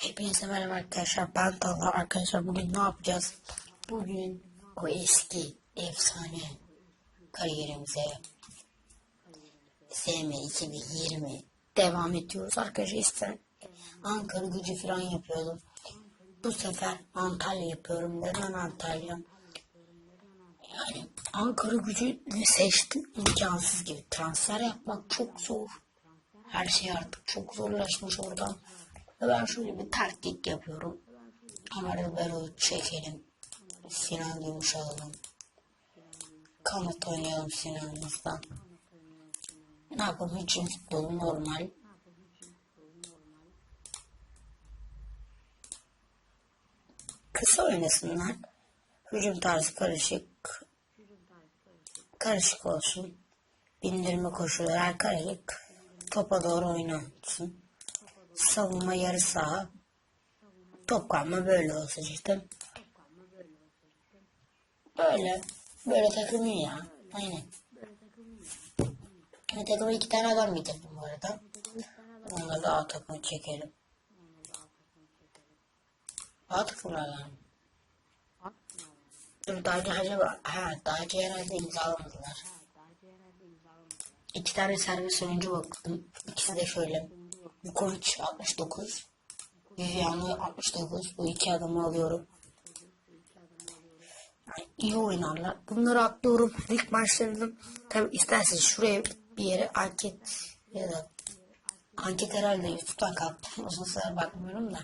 Hepinize merhaba arkadaşlar. Ben Talha arkadaşlar. Bugün ne yapacağız? Bugün o eski efsane kariyerimize SM 2020 devam ediyoruz arkadaşlar. İşte Ankara gücü falan yapıyordum. Bu sefer Antalya yapıyorum. Neden Antalya? Yani Ankara gücünü seçtim. imkansız gibi. Transfer yapmak çok zor. Her şey artık çok zorlaşmış oradan. Ben şöyle bir taktik yapıyorum. Kamerayı böyle çekelim. Sinan Gümüş alalım. Kanat oynayalım Sinan'ımızdan. Ne yapalım? Hücum futbolu normal. Kısa oynasınlar. Hücum tarzı karışık. Karışık olsun. Bindirme koşuları karışık. Topa doğru oynansın. Savunma yarı saha. Top kalma böyle olsun işte. Böyle. Böyle takım iyi ya. Aynen. Ben takıma iki tane adam getirdim bu arada. Onları da A takımı çekelim. A takımlardan. Dur önce acaba ha önce herhalde imzalamadılar. İki tane servis oyuncu baktım. İkisi de şöyle. Vukovic 69. Viviano 69. Bu iki adamı alıyorum. Yani iyi oynarlar. Bunları atlıyorum. İlk maçlarında tabi isterseniz şuraya bir yere anket ya da anket herhalde YouTube'dan kalktım. Uzun süre bakmıyorum da.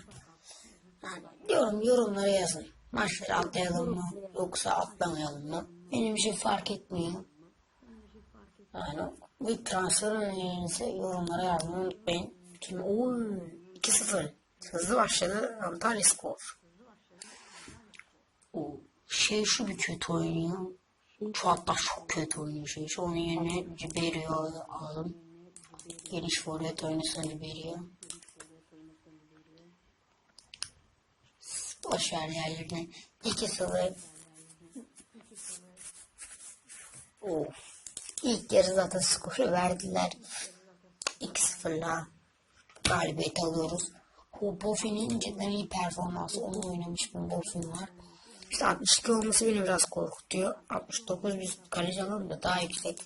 Yani diyorum yorumlara yazın. Maçları atlayalım mı yoksa atlamayalım mı? Benim için fark etmiyor. Yani bir transfer önerinizi yorumlara yazmayı unutmayın. Şimdi oy 2-0 hızlı başladı Antalya skor. O şey şu bir kötü oynuyor. Şu hatta çok kötü oynuyor şey. Şu onun yerine Ribery'i alalım. Geniş forvet oynasın Ribery'i. Boş ver yerlerine. 2-0 Of. İlk yarı zaten skoru verdiler. 2-0'la galibiyet alıyoruz. O Bofin'in cidden iyi performansı. Onu oynamış bir Bofin var. İşte 62 olması beni biraz korkutuyor. 69 biz kaleci alalım da daha yüksek.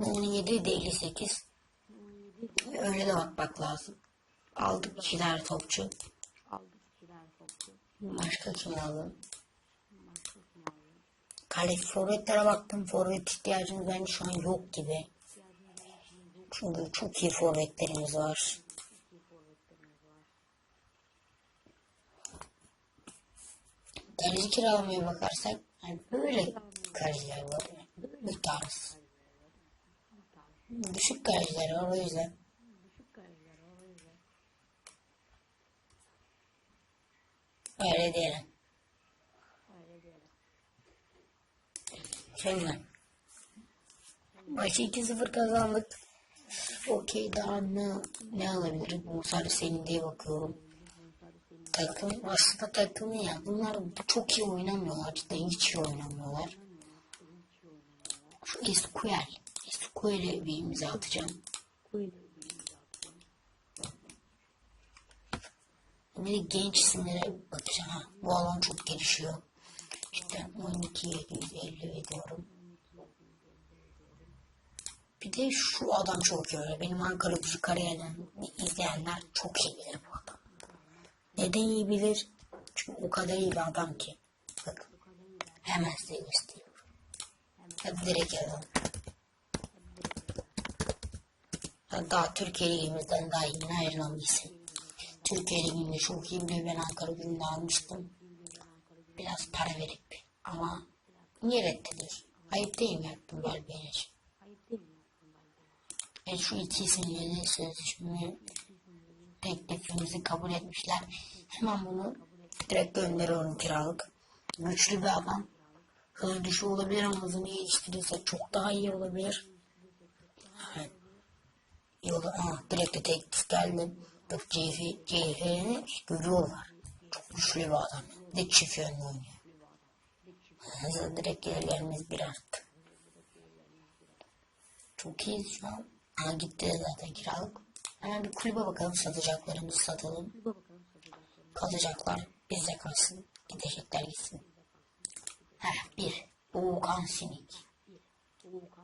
17 de 58. Öyle de bakmak lazım. Aldık tane topçu. Başka kim alalım? Kale forvetlere baktım. Forvet ihtiyacımız bence şu an yok gibi. Çünkü çok iyi forvetlerimiz var. Kaleci kiralamaya bakarsak yani böyle kaleciler var. Bu tarz. Düşük kaleciler var o yüzden. Öyle diyelim. Şimdi. Maçı 2-0 kazandık. Okey daha ne, ne alabilirim? Sadece senin diye bakıyorum. Takım aslında takımı ya. Bunlar çok iyi oynamıyorlar. Cidden hiç iyi oynamıyorlar. Şu SQL. SQL'e bir imza atacağım. Bir genç isimlere bakacağım. Ha, bu alan çok gelişiyor. İşte 12 750 ediyorum. Bir de şu adam çok iyi. Benim Ankara gücü kariyerden izleyenler çok iyi bilir bu adam. Neden iyi bilir? Çünkü o kadar iyi bir adam ki. Bakın. Hemen size gösteriyorum. Hadi direkt yazalım. Daha Türkiye Ligimizden daha iyi ayrılan bir isim. Türkiye Ligi'nde çok iyi biliyor. Ben Ankara gücünde almıştım. Biraz para verip ama niye reddediyorsun? Ayıp değil mi yaptım Balbeğen için? Ve şu iki isimle de sözleşme teklifimizi kabul etmişler. Hemen bunu direkt gönderiyorum kiralık. Güçlü bir adam. Hızı düşü olabilir ama hızını geliştirirse çok daha iyi olabilir. Evet. İyi olur. Aa, direkt de teklif geldi. Bak CF, CF'ni görüyorlar. Çok güçlü bir adam. De çift yönlü oynuyor. Hızı direkt gelirlerimiz bir arttı. Çok iyiyiz şu an. Aa, gitti zaten kiralık. Hemen bir kulübe bakalım satacaklarımızı satalım. kalacaklar. Bizde kalsın. Gidecekler gitsin. Heh, bir. Oğuzhan Sinik.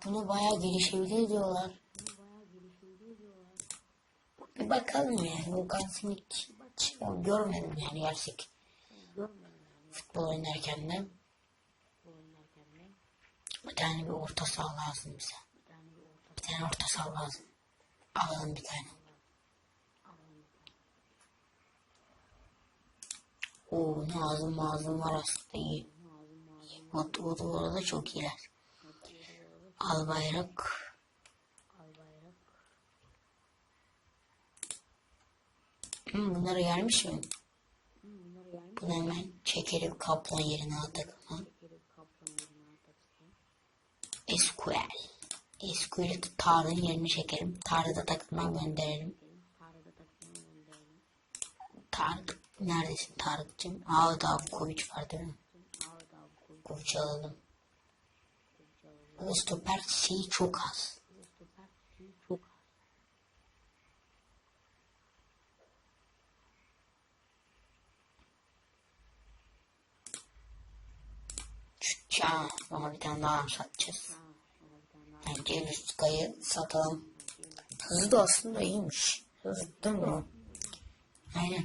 Bunu bayağı gelişebilir diyorlar. Bir bakalım yani. Oğuzhan Sinik hiç görmedim yani gerçek. Futbol oynarken de. Bir tane bir orta saha lazım bize. Bir tane orta saha lazım. Alalım bir tane. Oo Nazım Mazım var aslında iyi. Mutlu Mutlu orada çok iyiler. Albayrak. Hmm, bunlara gelmiş mi? Bunu hemen çekelim kaplan yerine atalım. SQL. SQL'i Tarık'ın yerine çekelim. Tarık'ı da takımdan gönderelim. Tarık neredesin Tarık'cığım? Aa daha Kovic var değil mi? Kovic alalım. Stoper şeyi çok az. Çağ. Ama bir tane daha satacağız. Yani Celuska'yı satalım. Hızı da aslında iyiymiş. Hızlı değil mi? Aynen.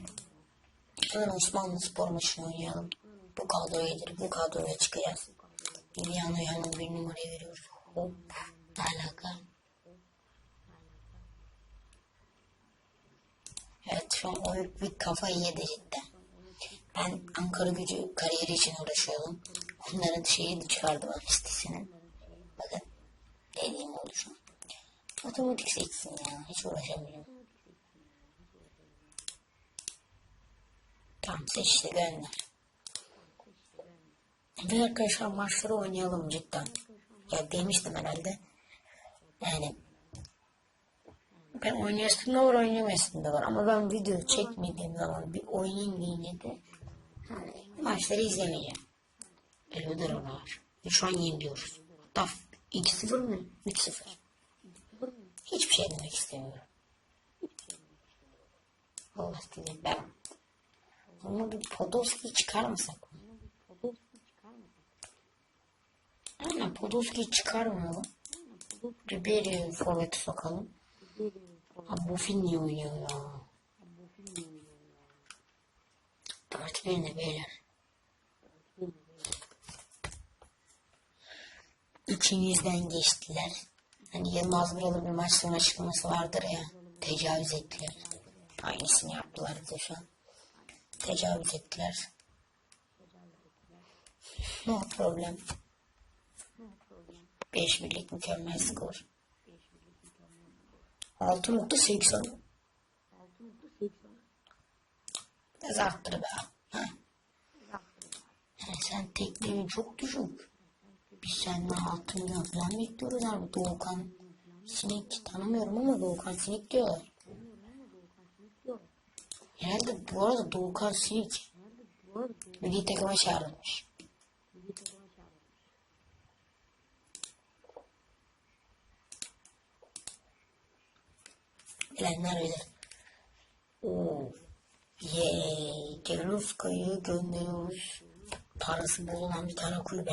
Hemen Osmanlı spor maçını oynayalım. Bu kadroya gelir. Bu kadroya çıkacağız. İlyano'yu hemen bir numaraya veriyoruz. Hop. Ne alaka? Evet şu an o bir kafayı yedi cidden. Ben Ankara gücü kariyeri için uğraşıyordum. Onların şeyini çıkardım listesini. Bakın. Şu an. Matematik seçsin ya. Hiç uğraşamıyorum. Tamam seçti gönder. Ve arkadaşlar maçları oynayalım cidden. Ya demiştim herhalde. Yani ben oynayasım da var oynamayasım da var ama ben video çekmediğim zaman bir oynayayım deyince de maçları izlemeyeceğim. Öyle bir var. Şu an yeniliyoruz. Hatta 2-0 mı? 3-0. Hiçbir şey demek istemiyorum. Allah dilerim ben. Ama bir Podolski çıkarmasak mı? Aynen Podolski'yi çıkarmayalım. Ribery'i forvete sokalım. Ha Buffin niye oynuyor ya? Dört bir ne beyler? İçimizden geçtiler. Hani Yılmaz Vural'ın bir maç sonu açıklaması vardır ya. Tecavüz ettiler. Aynısını yaptılar bize şu an. Tecavüz ettiler. No problem. 5 birlik mükemmel skor. 6.80 Biraz arttır be. Ha. Yani sen tekniğin çok düşük. Biz 6 milyon falan bekliyoruz abi. Doğukan Sinek tanımıyorum ama Doğukan Sinek diyorlar. Herhalde bu arada Doğukan Sinek milli takıma çağrılmış. Bilenler bilir. Oo. Yeee. Celuska'yı gönderiyoruz. Parası bol olan bir tane kulübe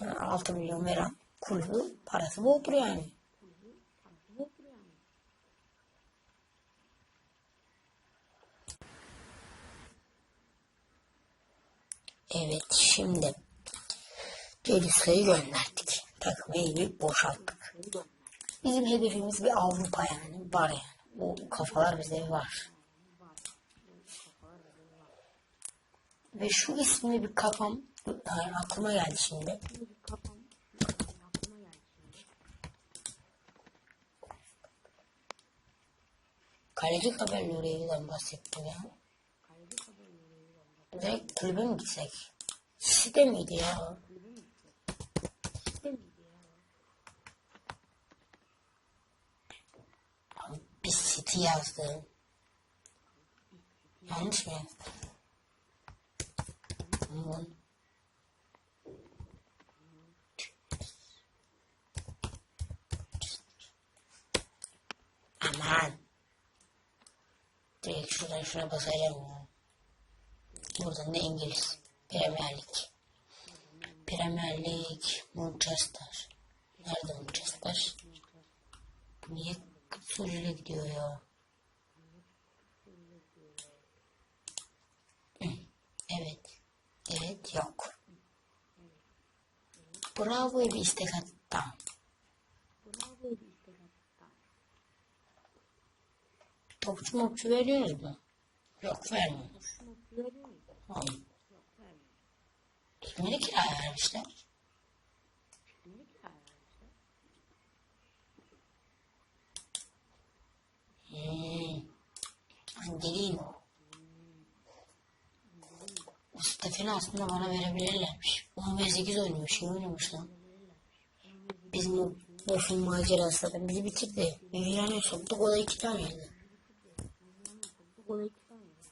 yani. 6 milyon veren kulübü parası boldur yani. Evet şimdi Celuska'yı gönderdik. Takımı iyi boşalttık. Bizim hedefimiz bir Avrupa yani. Var yani. Bu kafalar bizde var. Ve şu ismi bir kafam yani aklıma geldi şimdi. Kaleci haberlerinden bahsettim ya. Direkt kulübe mi gitsek? Site miydi ya? Bir City yazdım. Yanlış mı yazdım? Aman. Direkt şuradan şuna basacağım ya. Buradan da İngiliz. Premier Lig. Premier Lig. Manchester. Nerede Manchester? Bu niye Suriye'ye gidiyor ya? Evet. Evet yok. Bravo bir istek attım. Topçu mopçu veriyoruz mu? Yok vermiyoruz. Hayır. Kimleri kiraya vermişler? Hmm. Angelino. Mustafa'nı aslında bana verebilirlermiş. 18 oynamış, iyi oynamış lan. Bizim o Bofin macerası zaten bizi bitirdi. Yani soktuk o da iki tane yedi.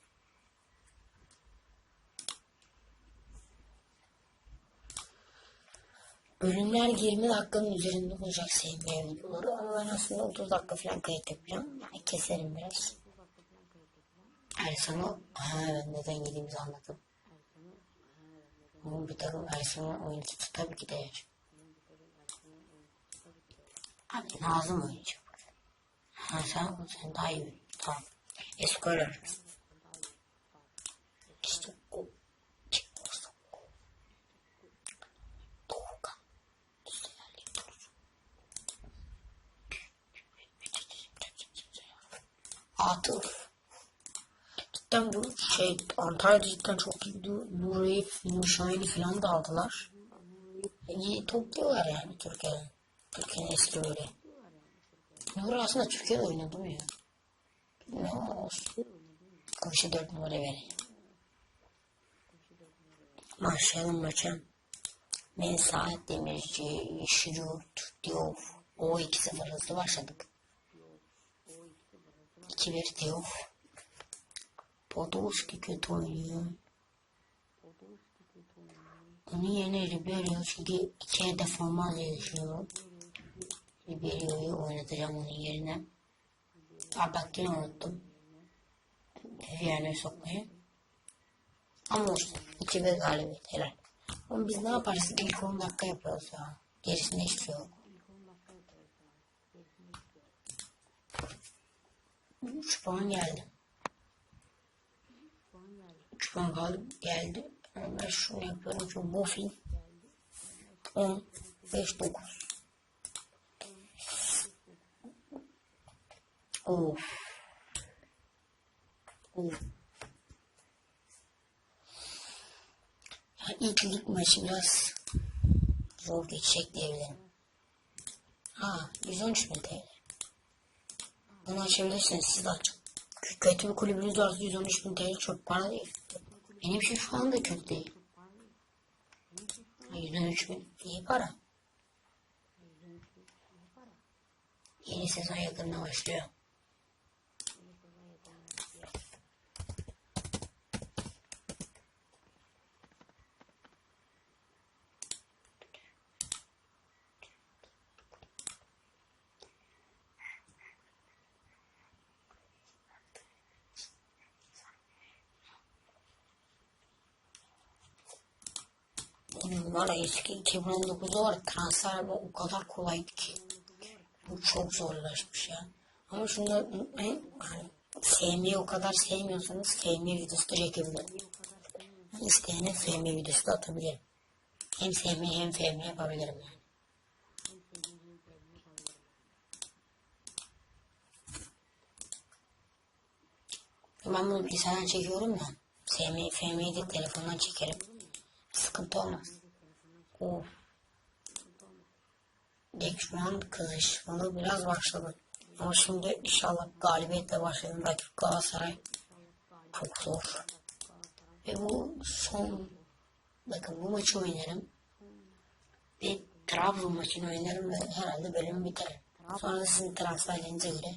Bölümler 20 dakikanın üzerinde olacak sevmeye videoları ama ben aslında 30 dakika falan kayıt yapacağım. Yani keserim biraz. Ersan'ı, ha neden gideyimizi anladım. Ama bir takım Ersan'ın oyuncusu tabii ki de. Abi Nazım oyuncu. Ha sen, sen daha iyi. Tamam. Doğukan. Atıf. Cidden bu şey Antalya'da cidden çok iyi du- Nuri'yi, Nurşahin'i falan da aldılar. İyi topluyorlar yani Türkiye'den. Türkiye'nin eski böyle. Nuri aslında Türkiye'de oynadı mı ya? Koşu dört numara verin. Başlayalım maça. Mensah, Demirci, Şirurt, Diouf. O 2-0 hızlı başladık. 2-1 Diouf. Podolski kötü oynuyor. Onun yerine Ribeiro çünkü iki hedef olmaz diye düşünüyorum. Ribeiro'yu oynatacağım onun yerine. Aa bak yine unuttum. Vivian'ı sokmayı. Ama olsun. 2-1 galibiyet helal. Ama biz ne yaparız? İlk 10 dakika yapıyoruz ya. Gerisinde hiçbir şey yok. 3 puan geldi. 3 puan galip geldi. Ben şunu yapıyorum çünkü Bofin 10 5 9 Of. Of. Ya ilk lig maçı biraz zor geçecek diyebilirim. Ha 113 bin TL. Bunu açabilirsiniz siz de açın. Kö- Kötü bir kulübünüz varsa 113 bin TL çok para değil. Benim için şu anda kötü değil. Ha, 113 bin iyi para. Yeni sezon yakında başlıyor. Benim var eski 2019'da var bu o kadar kolaydı ki. Bu çok zorlaşmış ya. Ama şunda hani sevmeyi o kadar sevmiyorsanız sevme videosu da çekebilirim. İsteyene sevme videosu da atabilirim. Hem sevmeyi hem sevmeyi yapabilirim yani. Ben bunu bilgisayardan çekiyorum ya. Sevmeyi, sevmeyi de telefondan çekerim. Sıkıntı olmaz. Of. Geçman kızışmalı biraz başladı. Ama şimdi inşallah galibiyetle başlayalım. Rakip Galatasaray çok zor. Ve bu son bakın bu maçı oynarım. Bir Trabzon maçını oynarım ve herhalde bölümü biterim. Sonra sizin transferlerinize göre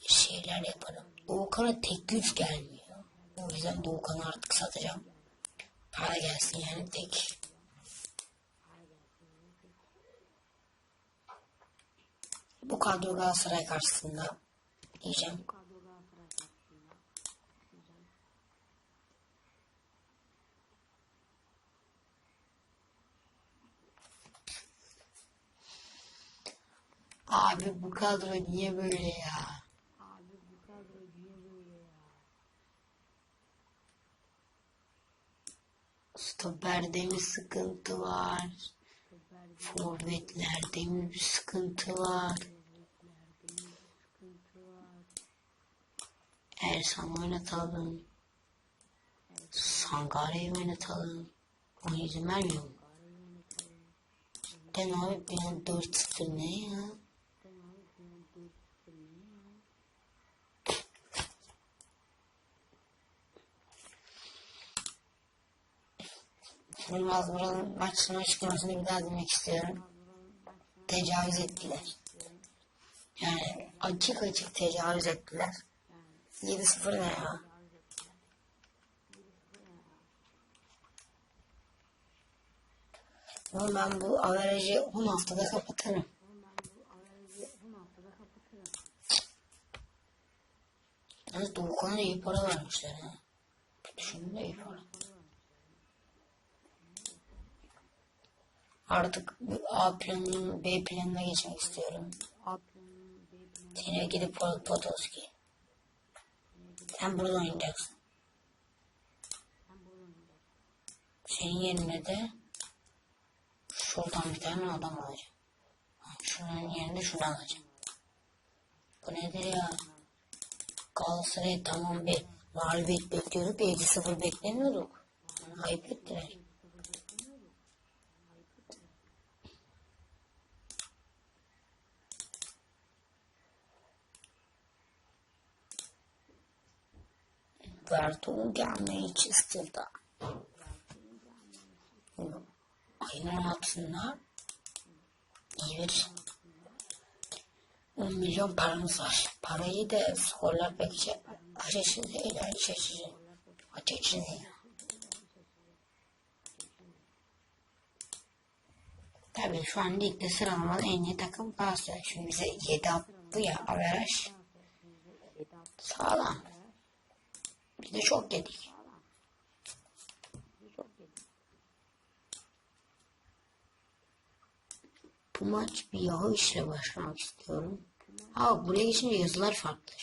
bir şeyler yaparım. Doğukan'a tek güç gelmiyor. O yüzden Doğukan'ı artık satacağım. Para gelsin yani tek. Bu kadro Galatasaray karşısında diyeceğim. Abi bu kadro niye böyle ya? Stoperde mi sıkıntı var? Forvetlerde mi bir sıkıntı var? Ersan oynatalım. Sangare'yi oynatalım. Ona izin vermiyor mu? Cidden abi an 4-0 ne ya? Yılmaz Vural'ın maç sonu bir daha dinlemek istiyorum. Tecavüz ettiler. Yani açık açık tecavüz ettiler. 7-0 ne ya? Ama ben bu averajı 10 haftada kapatırım. Yalnız Doğukan'a iyi para vermişler ha. Düşünün de iyi para. Artık A planının B planına geçmek istiyorum. Yine gidip Podolski. Sen burada oynayacaksın. Senin yerine de şuradan bir tane adam alacağım. Şunun yerine şunu alacağım. Bu nedir ya? Galatasaray tamam bir mağlubiyet bekliyorduk. 7-0 beklemiyorduk. Ayıp ettiler. Vertuğ'un gelmeyi çizdirdi. Ayının altında iyi bir 10 milyon paramız var. Parayı da skorlar şey, açıcı değil. Açıcı değil. Tabii şu an ligde sıralamada en iyi takım Galatasaray. Şimdi bize 7 attı ya averaj. Sağlam. Biz de çok yedik. Bu maç bir yahu işle başlamak istiyorum. Ha buraya geçince yazılar farklı.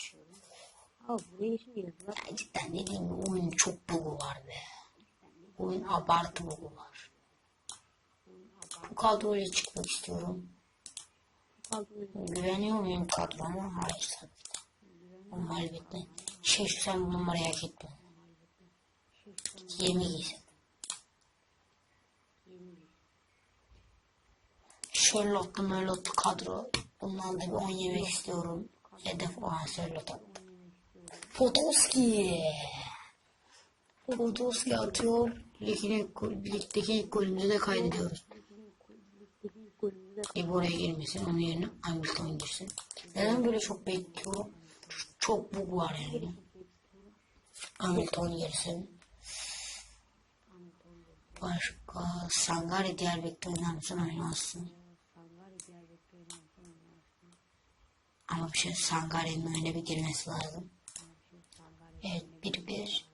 Abi buraya şimdi yazılar. Ya cidden dediğim gibi oyun çok bugu var be. Oyun abartı bugu var. Bu kadroyla çıkmak istiyorum. Güveniyor muyum kadroma? Hayır tabii elbette. Şey şu sen bu numarayı hak ettin. 20 giysin. Charlotte Merlot'lu kadro. Bundan da bir 10 yemek istiyorum. Hedef o an Charlotte. Podolski. Podolski atıyor. Ligine, ligdeki golümüzü de kaydediyoruz. E buraya girmesin. Onun yerine Hamilton girsin. Neden böyle çok bekliyor? Çok bug var yani. Hamilton girsin. Başka Sangare diğer bekle oynar mısın oynamazsın. Ama bir şey Sangare'nin oyuna bir girmesi lazım. Evet bir bir.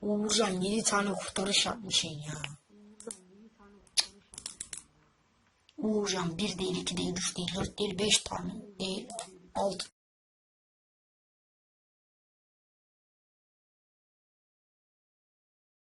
Uğurcan 7 tane kurtarış yapmışsın ya. Uğurcan 1 değil 2 değil 3 değil 4 değil 5 tane değil 6